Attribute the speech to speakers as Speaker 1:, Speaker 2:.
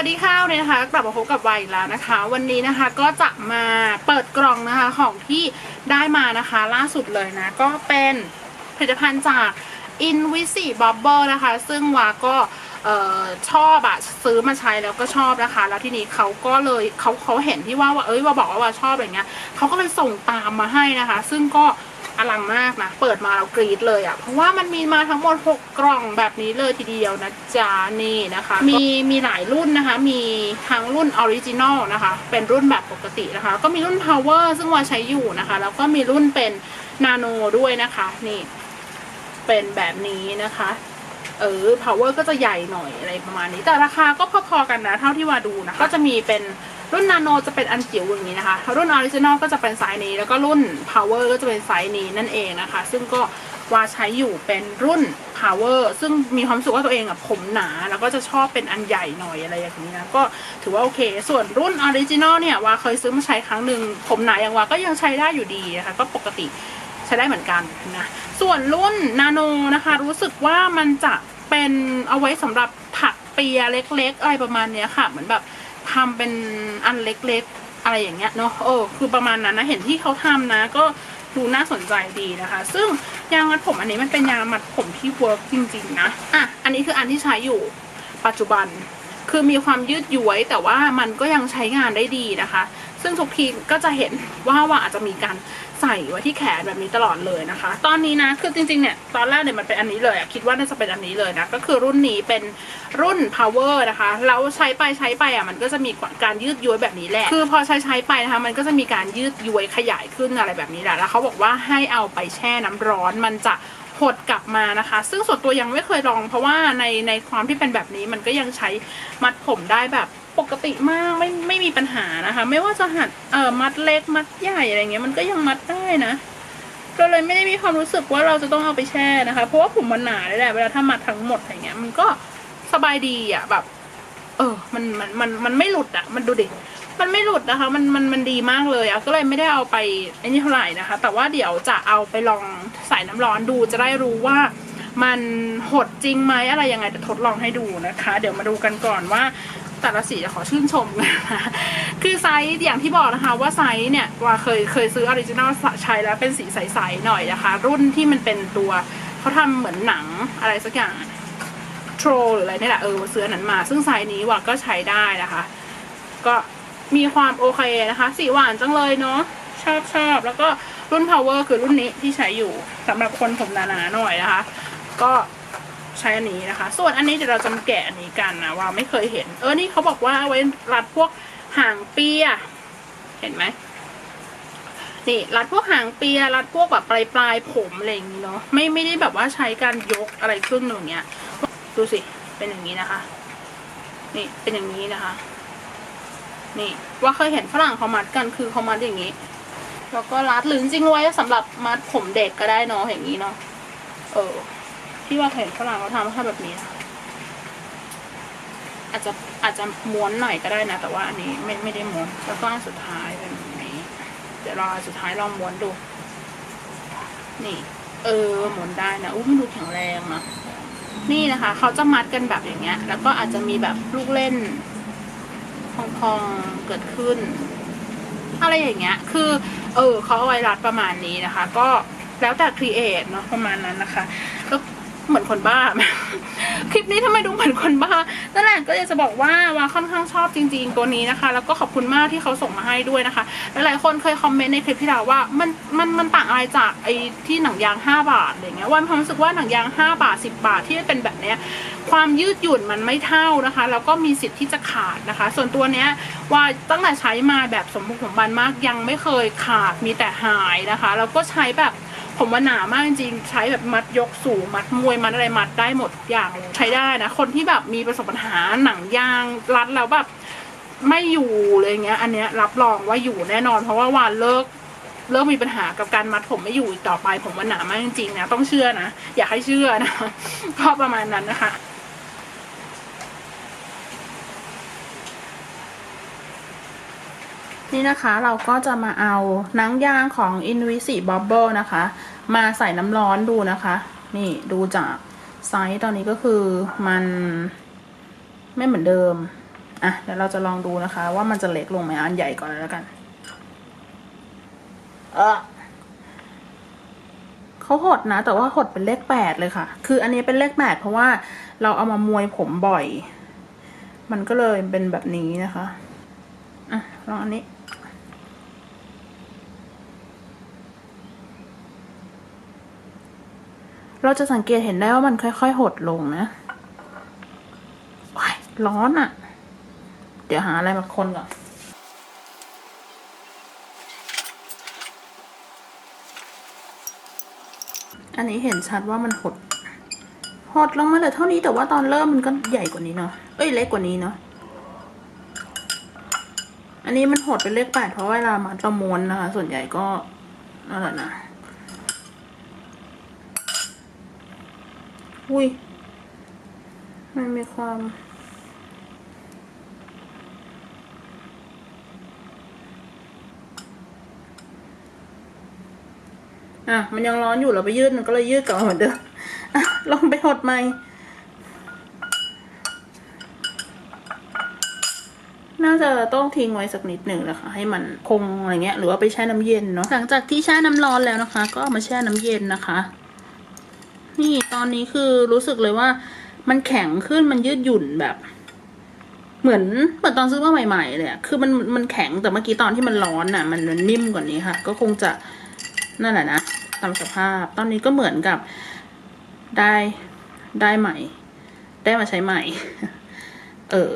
Speaker 1: วัสดีค่ะวันนี้นะคะกลับมาพบกับวายอีกแล้วนะคะ วันนี้นะคะก็จะมาเปิดกล่องนะคะของที่ได้มานะคะล่าสุดเลยนะ ก็เป็นผลิตภัณฑ์จาก Invisible นะคะ ซึ่งวาก็ชอบอะซื้อมาใช้แล้วก็ชอบนะคะ แล้วทีนี้เขาก็เลยเขาเขาเห็นที่ว่าว่าเอ้ยว่าบอกว่าว่าชอบอะไรเงี้ยเขาก็เลยส่งตามมาให้นะคะ ซึ่งก็ อลังมากนะ เปิดมาเรากรีดเลยอะเพราะว่ามันมีมาทั้งหมด 6 กล่องแบบนี้เลยทีเดียวนะจ๊ะนี่นะคะ มีมีหลายรุ่นนะคะ มีทั้งรุ่นออริจินอลนะคะ เป็นรุ่นแบบปกตินะคะ ก็มีรุ่น power ซึ่งว่าใช้อยู่นะคะ แล้วก็มีรุ่นเป็นนาโนด้วยนะคะ นี่เป็นแบบนี้นะคะเออ power ก็จะใหญ่หน่อยอะไรประมาณนี้ แต่ราคาก็พอๆกันนะ เท่าที่ว่าดูนะ ก็จะมีเป็น รุ่นนาโนจะเป็นอันจิ๋วอย่างนี้นะคะ รุ่นออริจินอลก็จะเป็นไซส์นี้ แล้วก็รุ่น power ก็จะเป็นไซส์นี้นั่นเองนะคะ ซึ่งก็วาใช้อยู่เป็นรุ่น power ซึ่งมีความสึกว่าตัวเองอะผมหนา แล้วก็จะชอบเป็นอันใหญ่หน่อยอะไรอย่างนี้นะ ก็ถือว่าโอเค ส่วนรุ่นออริจินอลเนี่ยวาเคยซื้อมาใช้ครั้งหนึ่งผมหนาอย่างวาก็ยังใช้ได้อยู่ดีนะคะ ก็ปกติใช้ได้เหมือนกันนะ ส่วนรุ่นนาโนนะคะ รู้สึกว่ามันจะเป็นเอาไว้สำหรับถักเปียเล็กๆอะไรประมาณนี้ค่ะ เหมือนแบบ ทำเป็นอันเล็กๆ อะไรอย่างเงี้ยเนาะเออคือประมาณนั้นนะ เห็นที่เขาทำนะ ก็ดูน่าสนใจดีนะคะ ซึ่งยางมัดผมอันนี้มันเป็นยางมัดผมที่เวิร์กจริงๆนะอะอันนี้คืออันที่ใช้อยู่ปัจจุบัน คือมีความยืดหย้วยแต่ว่ามันก็ยังใช้งานได้ดีนะคะ ซึ่งทุกทีก็จะเห็นว่าว่าอาจจะมีการใส่ไว้ที่แขนแบบนี้ตลอดเลยนะคะ ตอนนี้นะคือจริงๆเนี่ยตอนแรกเนี่ยมันเป็นอันนี้เลยคิดว่าน่าจะเป็นอันนี้เลยนะก็คือรุ่นนี้เป็นรุ่น power นะคะแล้วใช้ไปใช้ไปอะมันก็จะมีการยืดย้วยแบบนี้แหละคือพอใช้ใช้ไปนะคะมันก็จะมีการยืดย้วยขยายขึ้นอะไรแบบนี้แหละแล้วเขาบอกว่าให้เอาไปแช่น้ำร้อนมันจะหดกลับมานะคะ ซึ่งส่วนตัวยังไม่เคยลอง เพราะว่าในในความที่เป็นแบบนี้มันก็ยังใช้มัดผมได้แบบ ปกติมากไม่ไม่มีปัญหานะคะ ไม่ว่าจะหัดเอ่อมัดเล็กมัดใหญ่อะไรเงี้ยมันก็ยังมัดได้นะก็เลยไม่ได้มีความรู้สึกว่าเราจะต้องเอาไปแช่นะคะ เพราะว่าผมมันหนาเลยแหละเวลาถ้ามัดทั้งหมดอะไรเงี้ย มันก็สบายดีอะแบบ เออ มันมันมันมันไม่หลุดอะ มันดูดิมันไม่หลุดนะคะ มันมันมันดีมากเลยอะก็เลยไม่ได้เอาไปไอ้นี่เท่าไหร่นะคะ แต่ว่าเดี๋ยวจะเอาไปลองใส่น้ำร้อนดูจะได้รู้ว่ามันหดจริงไหมอะไรยังไงจะทดลองให้ดูนะคะ เดี๋ยวมาดูกันก่อนว่า แต่ละสีจะขอชื่นชมนะคะคือไซส์อย่างที่บอกนะคะว่าไซส์เนี่ยว่าเคยเคยซื้อออริจินัลใช้แล้วเป็นสีใสๆหน่อยนะคะ รุ่นที่มันเป็นตัวเขาทำเหมือนหนังอะไรสักอย่างโทรหรืออะไรนี่แหละเออซื้อนนั้นมา ซึ่งไซส์นี้ว่าก็ใช้ได้นะคะ ก็มีความโอเคนะคะ สีหวานจังเลยเนาะชอบชอบแล้วก็รุ่น power คือรุ่นนี้ที่ใช้อยู่สำหรับคนผมหนาๆหน่อยนะคะ ก็ ใช้อันนี้นะคะ ส่วนอันนี้เดี๋ยวเราจะมาแกะอันนี้กันนะว่าไม่เคยเห็น เออนี่เขาบอกว่าไว้รัดพวกหางเปียเห็นไหมนี่รัดพวกหางเปียรัดพวกแบบปลายปลายผมอะไรอย่างนี้เนาะไม่ไม่ได้แบบว่าใช้การยกอะไรขึ้นอย่างเงี้ยดูสิเป็นอย่างนี้นะคะ นี่เป็นอย่างนี้นะคะ นี่ว่าเคยเห็นฝรั่งเขามัดกันคือเขามัดอย่างนี้แล้วก็รัดหรือจริงๆไว้สำหรับมัดผมเด็กก็ได้เนาะอย่างนี้เนาะเออ ที่ว่าเห็นฝรั่งเขาทำให้แบบนี้นะอาจจะอาจจะม้วนหน่อยก็ได้นะ แต่ว่าอันนี้ไม่ไม่ได้ม้วนแล้วก็อันสุดท้ายเป็นแบบนี้ เดี๋ยวรอสุดท้ายลองม้วนดู นี่ เออม้วนได้นะอู้มันดูแข็งแรงนะนี่นะคะ เขาจะมัดกันแบบอย่างเงี้ย แล้วก็อาจจะมีแบบลูกเล่นพองๆเกิดขึ้น อะไรอย่างเงี้ย คือ เออเขาเอาไว้รัดประมาณนี้นะคะ ก็แล้วแต่ครีเอทเนาะประมาณนั้นนะคะแล้ว เหมือนคนบ้า คลิปนี้ทำไมดูเหมือนคนบ้า นั่นแหละก็อยากจะบอกว่าว่าค่อนข้างชอบจริง ๆ ตัวนี้นะคะ แล้วก็ขอบคุณมากที่เขาส่งมาให้ด้วยนะคะ หลายๆคนเคยคอมเมนต์ในคลิปที่แล้วว่ามันมันมันต่างอะไรจากไอ้ที่หนังยาง 5 บาทอะไรเงี้ยวันความรู้สึกว่าหนังยาง 5 บาท 10 บาทที่เป็นแบบเนี้ยความยืดหยุ่นมันไม่เท่านะคะ แล้วก็มีสิทธิ์ที่จะขาดนะคะ ส่วนตัวเนี้ยว่าตั้งแต่ใช้มาแบบสมบูรณ์สมบันมากยังไม่เคยขาดมีแต่หายนะคะ แล้วก็ใช้แบบ ผมว่าหนามากจริงๆใช้แบบมัดยกสูงมัดมวยมัดอะไรมัดได้หมดทุกอย่างใช้ได้นะ คนที่แบบมีประสบปัญหาหนังยางรัดแล้วแบบไม่อยู่เลยเงี้ย อันเนี้ยรับรองว่าอยู่แน่นอน เพราะว่าวานเลิกเริ่มมีปัญหากับการมัดผมไม่อยู่อีกต่อไป ผมว่าหนามากจริงๆนะต้องเชื่อนะอยากให้เชื่อนะก็ประมาณนั้นนะคะนี่นะคะเราก็จะมาเอาหนังยางของ Invisi Bubble นะคะ มาใส่น้ำร้อนดูนะคะ นี่ดูจากไซส์ตอนนี้ก็คือมันไม่เหมือนเดิม อะเดี๋ยวเราจะลองดูนะคะ ว่ามันจะเล็กลงไหมอันใหญ่ก่อนแล้วกัน เออเขาหดนะ แต่ว่าหดเป็นเลขแปดเลยค่ะ คืออันนี้เป็นเลขแปดเพราะว่าเราเอามามวยผมบ่อย มันก็เลยเป็นแบบนี้นะคะ อะลองอันนี้ เราจะสังเกตเห็นได้ว่ามันค่อย ๆ หดลงนะร้อนอะ่ะ เดี๋ยวหาอะไรมาคนก่อนอันนี้เห็นชัดว่ามันหด หดลงมาเหลือเท่านี้แต่ว่าตอนเริ่มมันก็ใหญ่กว่านี้เนาะ เอ้ยเล็กกว่านี้เนาะ อันนี้มันหดเป็นเลขแปดเพราะเวลามัดเราม้วนนะคะ ส่วนใหญ่ก็นั่นแหละนะ อุ้ย มันมีความอะมันยังร้อนอยู่เราไปยืดมันก็เลยยืดกลับมาเหมือนเดิมลองไปหดใหม่น่าจะต้องทิ้งไว้สักนิดหนึ่งนะคะ ให้มันคงอะไรเงี้ยหรือว่าไปแช่น้ำเย็นเนาะหลังจากที่แช่น้ำร้อนแล้วนะคะ ก็มาแช่น้ำเย็นนะคะ นี่ตอนนี้คือรู้สึกเลยว่ามันแข็งขึ้นมันยืดหยุ่นแบบ เหมือนเหมือนตอนซื้อมาใหม่ๆเลยอะคือมันมันแข็งแต่เมื่อกี้ตอนที่มันร้อนอะมันมันนิ่มกว่านี้ค่ะ ก็คงจะนั่นแหละนะตามสภาพ ตอนนี้ก็เหมือนกับได้ได้ใหม่ ได้มาใช้ใหม่ เออ